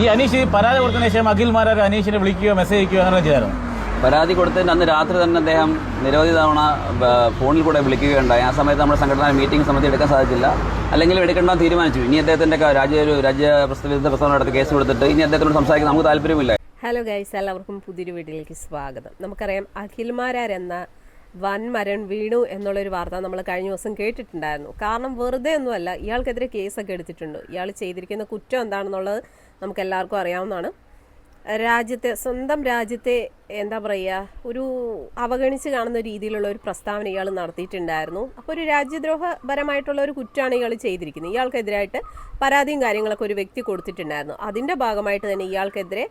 ഈ അനീഷ് പരാതി കൊടുത്തതിന് ശേഷം അഖിൽമാരാർ അനീഷിനെ വിളിക്കുകയോ മെസ്സേജ് അയക്കുകയോ അങ്ങനെ ചെയ്തായിരുന്നു? പരാതി കൊടുത്തതിന് അന്ന് രാത്രി തന്നെ അദ്ദേഹം നിരവധി തവണ ഫോണിൽ കൂടെ വിളിക്കുകയുണ്ടായി. ആ സമയത്ത് നമ്മുടെ സംഘടന മീറ്റിംഗ് സമയത്ത് എടുക്കാൻ സാധിച്ചില്ല. അല്ലെങ്കിൽ എടുക്കേണ്ട തീരുമാനിച്ചു. ഇനി അദ്ദേഹത്തിന്റെ ക- രാജ്യ ഒരു രാജ്യ പ്രസ്തുത പ്രസ്താവന അടുത്ത് കേസ് കൊടുത്തിട്ട് ഇനി അദ്ദേഹത്തിനോട് സംസാരിക്കാൻ നമുക്ക് താല്പര്യമില്ല. ഹലോ ഗൈസ് എല്ലാവർക്കും പുതിയൊരു വീട്ടിലേക്ക് സ്വാഗതം. നമുക്കറിയാം അഖിൽമാരാർ എന്ന വൻ മരൺ വീണു എന്നുള്ളൊരു വാർത്ത നമ്മൾ കഴിഞ്ഞ ദിവസം കേട്ടിട്ടുണ്ടായിരുന്നു. കാരണം വെറുതെ ഒന്നുമല്ല ഇയാൾക്കെതിരെ കേസൊക്കെ എടുത്തിട്ടുണ്ട്. ഇയാൾ ചെയ്തിരിക്കുന്ന കുറ്റം എന്താണെന്നുള്ളത് നമുക്ക് എല്ലാവർക്കും അറിയാവുന്നതാണ്. രാജ്യത്തെ സ്വന്തം രാജ്യത്തെ എന്താ പറയുക ഒരു അവഗണിച്ച് കാണുന്ന രീതിയിലുള്ള ഒരു പ്രസ്താവന ഇയാൾ നടത്തിയിട്ടുണ്ടായിരുന്നു. അപ്പോൾ ഒരു രാജ്യദ്രോഹപരമായിട്ടുള്ള ഒരു കുറ്റമാണ് ഇയാൾ ചെയ്തിരിക്കുന്നത്. ഇയാൾക്കെതിരായിട്ട് പരാതിയും കാര്യങ്ങളൊക്കെ ഒരു വ്യക്തി കൊടുത്തിട്ടുണ്ടായിരുന്നു. അതിന്റെ ഭാഗമായിട്ട് തന്നെ ഇയാൾക്കെതിരെ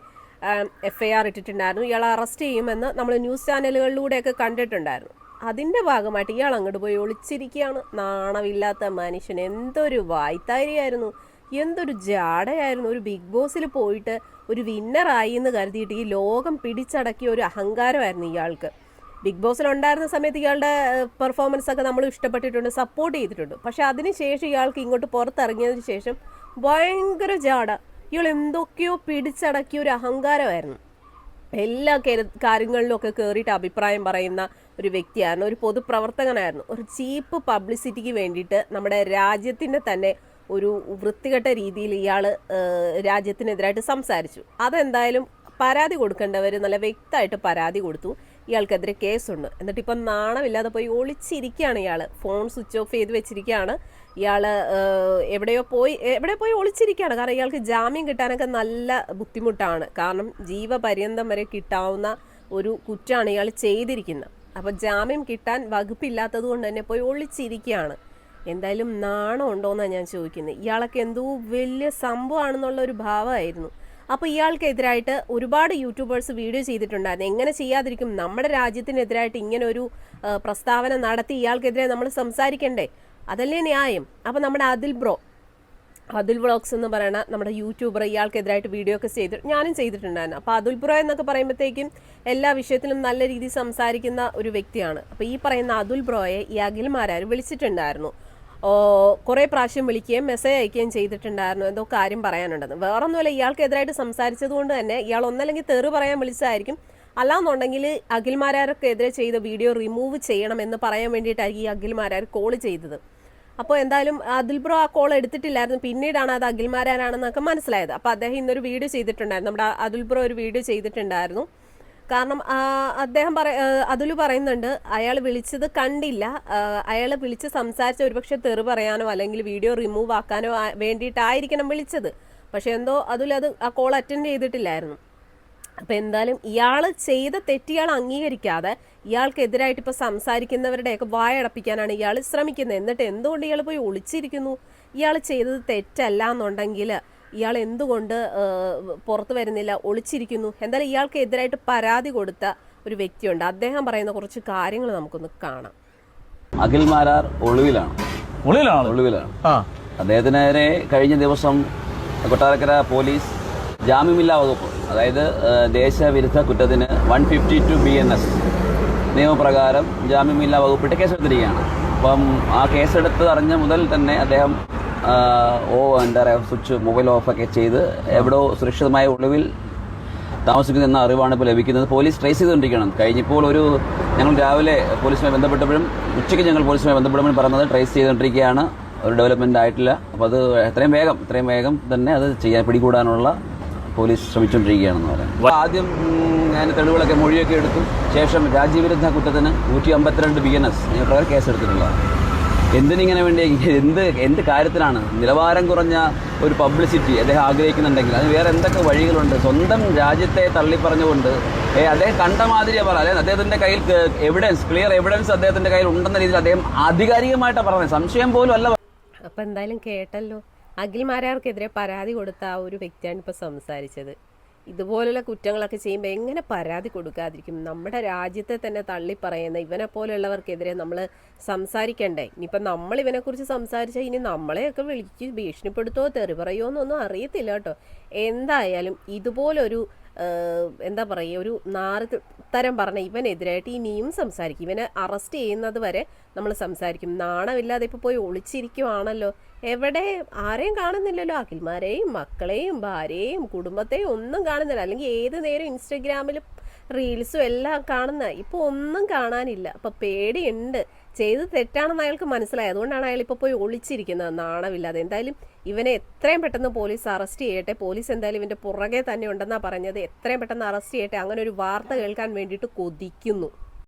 എഫ് ഐ ആർ ഇട്ടിട്ടുണ്ടായിരുന്നു. ഇയാൾ അറസ്റ്റ് ചെയ്യുമെന്ന് നമ്മൾ ന്യൂസ് ചാനലുകളിലൂടെയൊക്കെ കണ്ടിട്ടുണ്ടായിരുന്നു. അതിന്റെ ഭാഗമായിട്ട് ഇയാൾ അങ്ങോട്ട് പോയി ഒളിച്ചിരിക്കുകയാണ്. നാണമില്ലാത്ത മനുഷ്യൻ എന്തൊരു വായ്ത്താരിയായിരുന്നു. എന്തൊരു ജാടയായിരുന്നു. ഒരു ബിഗ് ബോസിൽ പോയിട്ട് ഒരു വിന്നറായി എന്ന് കരുതിയിട്ട് ഈ ലോകം പിടിച്ചടക്കിയ ഒരു അഹങ്കാരമായിരുന്നു ഇയാൾക്ക്. ബിഗ് ബോസിൽ ഉണ്ടായിരുന്ന സമയത്ത് ഇയാളുടെ പെർഫോമൻസ് ഒക്കെ നമ്മൾ ഇഷ്ടപ്പെട്ടിട്ടുണ്ട് സപ്പോർട്ട് ചെയ്തിട്ടുണ്ട്. പക്ഷെ അതിനുശേഷം ഇയാൾക്ക് ഇങ്ങോട്ട് പുറത്തിറങ്ങിയതിന് ശേഷം ഭയങ്കര ജാട. ഇയാൾ എന്തൊക്കെയോ പിടിച്ചടക്കിയ ഒരു അഹങ്കാരമായിരുന്നു. എല്ലാ കാര്യങ്ങളിലൊക്കെ കയറിയിട്ട് അഭിപ്രായം പറയുന്ന ഒരു വ്യക്തിയായിരുന്നു. ഒരു പൊതുപ്രവർത്തകനായിരുന്നു. ഒരു ചീപ്പ് പബ്ലിസിറ്റിക്ക് വേണ്ടിയിട്ട് നമ്മുടെ രാജ്യത്തിന്റെ തന്നെ ഒരു വൃത്തികെട്ട രീതിയിൽ ഇയാൾ രാജ്യത്തിനെതിരായിട്ട് സംസാരിച്ചു. അതെന്തായാലും പരാതി കൊടുക്കേണ്ടവർ നല്ല വ്യക്തമായിട്ട് പരാതി കൊടുത്തു. ഇയാൾക്കെതിരെ കേസുണ്ട്. എന്നിട്ട് ഇപ്പം നാണമില്ലാതെ പോയി ഒളിച്ചിരിക്കുകയാണ് ഇയാൾ ഫോൺ സ്വിച്ച് ഓഫ് ചെയ്ത് വെച്ചിരിക്കുകയാണ്. ഇയാൾ എവിടെയോ പോയി എവിടെ പോയി ഒളിച്ചിരിക്കുകയാണ്. കാരണം ഇയാൾക്ക് ജാമ്യം കിട്ടാനൊക്കെ നല്ല ബുദ്ധിമുട്ടാണ്. കാരണം ജീവപര്യന്തം വരെ കിട്ടാവുന്ന ഒരു കുറ്റമാണ് ഇയാൾ ചെയ്തിരിക്കുന്നത്. അപ്പോൾ ജാമ്യം കിട്ടാൻ വകുപ്പില്ലാത്തത് കൊണ്ട് തന്നെ പോയി ഒളിച്ചിരിക്കുകയാണ്. എന്തായാലും നാണം ഉണ്ടോയെന്നാണ് ഞാൻ ചോദിക്കുന്നത് ഇയാൾക്ക് എന്തോ വലിയ സംഭവമാണെന്നുള്ള ഒരു ഭാവമായിരുന്നു അപ്പോൾ ഇയാൾക്കെതിരായിട്ട് ഒരുപാട് യൂട്യൂബേഴ്സ് വീഡിയോ ചെയ്തിട്ടുണ്ടായിരുന്നു. എങ്ങനെ ചെയ്യാതിരിക്കും? നമ്മുടെ രാജ്യത്തിനെതിരായിട്ട് ഇങ്ങനെ ഒരു പ്രസ്താവന നടത്തി ഇയാൾക്കെതിരെ നമ്മൾ സംസാരിക്കണ്ടേ? അതല്ലേ ന്യായം. അപ്പോൾ നമ്മുടെ അതിൽ ബ്രോ അതുൽ വ്ളോഗ്സ് എന്ന് പറയണ നമ്മുടെ യൂട്യൂബർ ഇയാൾക്കെതിരായിട്ട് വീഡിയോ ഒക്കെ ചെയ്ത് ഞാനും ചെയ്തിട്ടുണ്ടായിരുന്നു. അപ്പോൾ അതുൽ ബ്രോ എന്നൊക്കെ പറയുമ്പോഴത്തേക്കും എല്ലാ വിഷയത്തിലും നല്ല രീതിയിൽ സംസാരിക്കുന്ന ഒരു വ്യക്തിയാണ്. അപ്പോൾ ഈ പറയുന്ന അതുൽ ബ്രോയെ ഈ അഖിൽമാരാർ വിളിച്ചിട്ടുണ്ടായിരുന്നു. കുറേ പ്രാവശ്യം വിളിക്കുകയും മെസ്സേജ് അയക്കുകയും ചെയ്തിട്ടുണ്ടായിരുന്നു. എന്തോ കാര്യം പറയാനുണ്ടെന്ന്. വേറൊന്നുമല്ല ഇയാൾക്കെതിരായിട്ട് സംസാരിച്ചത് കൊണ്ട് തന്നെ ഇയാൾ ഒന്നല്ലെങ്കിൽ തെറി പറയാൻ വിളിച്ചതായിരിക്കും. അല്ലാന്നുണ്ടെങ്കിൽ അഖിൽമാരാർക്കെതിരെ ചെയ്ത വീഡിയോ റിമൂവ് ചെയ്യണം എന്ന് പറയാൻ വേണ്ടിയിട്ടായിരിക്കും ഈ അഖിൽമാരാർ കോൾ ചെയ്തത്. അപ്പോൾ എന്തായാലും അതിൽ ബ്രോ ആ കോൾ എടുത്തിട്ടില്ലായിരുന്നു. പിന്നീടാണ് അത് അഖിൽമാരാരാണെന്നൊക്കെ മനസ്സിലായത്. അപ്പോൾ അദ്ദേഹം ഇന്നൊരു വീഡിയോ ചെയ്തിട്ടുണ്ടായിരുന്നു. നമ്മുടെ അതിൽ ബ്രോ ഒരു വീഡിയോ ചെയ്തിട്ടുണ്ടായിരുന്നു. കാരണം അദ്ദേഹം പറ അതിൽ പറയുന്നുണ്ട് അയാൾ വിളിച്ചത് കണ്ടില്ല. അയാൾ വിളിച്ച് സംസാരിച്ച ഒരുപക്ഷെ തെറി പറയാനോ അല്ലെങ്കിൽ വീഡിയോ റിമൂവ് ആക്കാനോ വേണ്ടിയിട്ടായിരിക്കണം വിളിച്ചത്. പക്ഷെ എന്തോ അതിൽ അത് ആ കോൾ അറ്റൻഡ് ചെയ്തിട്ടില്ലായിരുന്നു. അപ്പം എന്തായാലും ഇയാൾ ചെയ്ത തെറ്റ് ഇയാൾ അംഗീകരിക്കാതെ ഇയാൾക്കെതിരായിട്ട് ഇപ്പോൾ സംസാരിക്കുന്നവരുടെയൊക്കെ വായടപ്പിക്കാനാണ് ഇയാൾ ശ്രമിക്കുന്നത്. എന്നിട്ട് എന്തുകൊണ്ട് ഇയാൾ പോയി ഒളിച്ചിരിക്കുന്നു? ഇയാൾ ചെയ്തത് തെറ്റല്ല എന്നുണ്ടെങ്കിൽ ഇയാൾ എന്തുകൊണ്ട് പുറത്തു വരുന്നില്ല ഒളിച്ചിരിക്കുന്നു? എന്തായാലും ഇയാൾക്ക് എതിരായിട്ട് പരാതി കൊടുത്ത ഒരു വ്യക്തിയുണ്ട്. അദ്ദേഹം പറയുന്ന കുറച്ച് കാര്യങ്ങൾ നമുക്കൊന്ന് കാണാം. അഖിൽ മാരാർ ഒളിവിലാണ്. ഒളിവിലാണ്? ഒളിവിലാണ്. ആ. അദ്ദേഹത്തിനെതിരെ കഴിഞ്ഞ ദിവസം കൊട്ടാരക്കര പോലീസ് ജാമ്യമില്ലാ വകുപ്പ് അതായത് ദേശവിരുദ്ധ കുറ്റത്തിന് one fifty two B N S നിയമപ്രകാരം ജാമ്യമില്ലാ വകുപ്പിട്ട് കേസെടുത്തിരിക്കുകയാണ്. അപ്പം ആ കേസെടുത്ത് അറിഞ്ഞ മുതൽ തന്നെ അദ്ദേഹം ഓ എന്താ പറയുക സ്വിച്ച് മൊബൈൽ ഓഫൊക്കെ ചെയ്ത് എവിടെയോ സുരക്ഷിതമായ ഒളിവിൽ താമസിക്കുന്നു എന്ന അറിവാണ് ഇപ്പോൾ ലഭിക്കുന്നത്. പോലീസ് ട്രേസ് ചെയ്തുകൊണ്ടിരിക്കണം കഴിഞ്ഞപ്പോൾ ഒരു ഞങ്ങൾ രാവിലെ പോലീസുമായി ബന്ധപ്പെട്ടപ്പോഴും ഉച്ചയ്ക്ക് ഞങ്ങൾ പോലീസുമായി ബന്ധപ്പെടുമ്പോഴും പറഞ്ഞത് ട്രേസ് ചെയ്തുകൊണ്ടിരിക്കുകയാണ്. ഒരു ഡെവലപ്മെന്റ് ആയിട്ടില്ല. അപ്പോൾ അത് എത്രയും വേഗം എത്രയും വേഗം തന്നെ അത് ചെയ്യാൻ പിടികൂടാനുള്ള പോലീസ് ശ്രമിച്ചുകൊണ്ടിരിക്കുകയാണെന്ന് പറയാം. ആദ്യം ഞാൻ തെളിവുകളൊക്കെ മൊഴിയൊക്കെ എടുത്തു. ശേഷം രാജ്യവിരുദ്ധ കുറ്റത്തിന് നൂറ്റി അമ്പത്തിരണ്ട് ബി എൻ എസ് കേസ് കേസെടുത്തിട്ടുള്ളതാണ്. എന്തിനിങ്ങനെ വേണ്ടി എന്ത് എന്ത് കാര്യത്തിലാണ്? നിലവാരം കുറഞ്ഞ ഒരു പബ്ലിസിറ്റി അദ്ദേഹം ആഗ്രഹിക്കുന്നുണ്ടെങ്കിൽ അത് വേറെ എന്തൊക്കെ വഴികളുണ്ട്? സ്വന്തം രാജ്യത്തെ തള്ളിപ്പറഞ്ഞുകൊണ്ട് അദ്ദേഹം കണ്ട മാതിരിയാണ് പറ അതായത് അദ്ദേഹത്തിന്റെ കയ്യിൽ എവിഡൻസ് ക്ലിയർ എവിഡൻസ് അദ്ദേഹത്തിന്റെ കയ്യിൽ ഉണ്ടെന്ന രീതിയിൽ അദ്ദേഹം ആധികാരികമായിട്ടാണ് പറഞ്ഞത്. സംശയം പോലും അല്ല. അപ്പം എന്തായാലും കേട്ടല്ലോ. അഖിൽമാരാർക്കെതിരെ പരാതി കൊടുത്ത ആ ഒരു വ്യക്തിയാണ് ഇപ്പോൾ സംസാരിച്ചത്. ഇതുപോലുള്ള കുറ്റങ്ങളൊക്കെ ചെയ്യുമ്പോൾ എങ്ങനെ പരാതി കൊടുക്കാതിരിക്കും? നമ്മുടെ രാജ്യത്തെ തന്നെ തള്ളി പറയുന്ന ഇവനെ പോലെയുള്ളവർക്കെതിരെ നമ്മൾ സംസാരിക്കണ്ടേ? ഇനിയിപ്പം നമ്മൾ ഇവനെക്കുറിച്ച് സംസാരിച്ചാൽ ഇനി നമ്മളെയൊക്കെ വിളിച്ച് ഭീഷണിപ്പെടുത്തോ തെറി പറയോ എന്നൊന്നും അറിയത്തില്ല കേട്ടോ. എന്തായാലും ഇതുപോലൊരു എന്താ പറയുക ഒരു നാറ് തരം പറഞ്ഞ ഇവനെതിരായിട്ട് ഇനിയും സംസാരിക്കും. ഇവനെ അറസ്റ്റ് ചെയ്യുന്നത് വരെ നമ്മൾ സംസാരിക്കും. നാണമില്ലാതെ ഇപ്പോൾ പോയി ഒളിച്ചിരിക്കുവാണല്ലോ. എവിടെ ആരെയും കാണുന്നില്ലല്ലോ. അഖിൽമാരെയും മക്കളെയും ഭാര്യയെയും കുടുംബത്തെയും ഒന്നും കാണുന്നില്ല. അല്ലെങ്കിൽ ഏത് നേരം ഇൻസ്റ്റഗ്രാമിലും റീൽസും എല്ലാം കാണുന്ന ഇപ്പോൾ ഒന്നും കാണാനില്ല. അപ്പോൾ പേടിയുണ്ട്. ചെയ്ത് തെറ്റാണെന്ന് അയാൾക്ക് മനസ്സിലായി. അതുകൊണ്ടാണ് അയാൾ ഇപ്പോൾ പോയി ഒളിച്ചിരിക്കുന്നത്. നാണമില്ലാതെ. എന്തായാലും ഇവനെ എത്രയും പെട്ടെന്ന് പോലീസ് അറസ്റ്റ് ചെയ്യട്ടെ. പോലീസ് എന്തായാലും ഇവന്റെ പുറകെ തന്നെ ഉണ്ടെന്നാണ് പറഞ്ഞത്. എത്രയും പെട്ടെന്ന് അറസ്റ്റ് ചെയ്യട്ടെ. അങ്ങനെ ഒരു വാർത്ത കേൾക്കാൻ വേണ്ടിയിട്ട് കൊതിക്കുന്നു.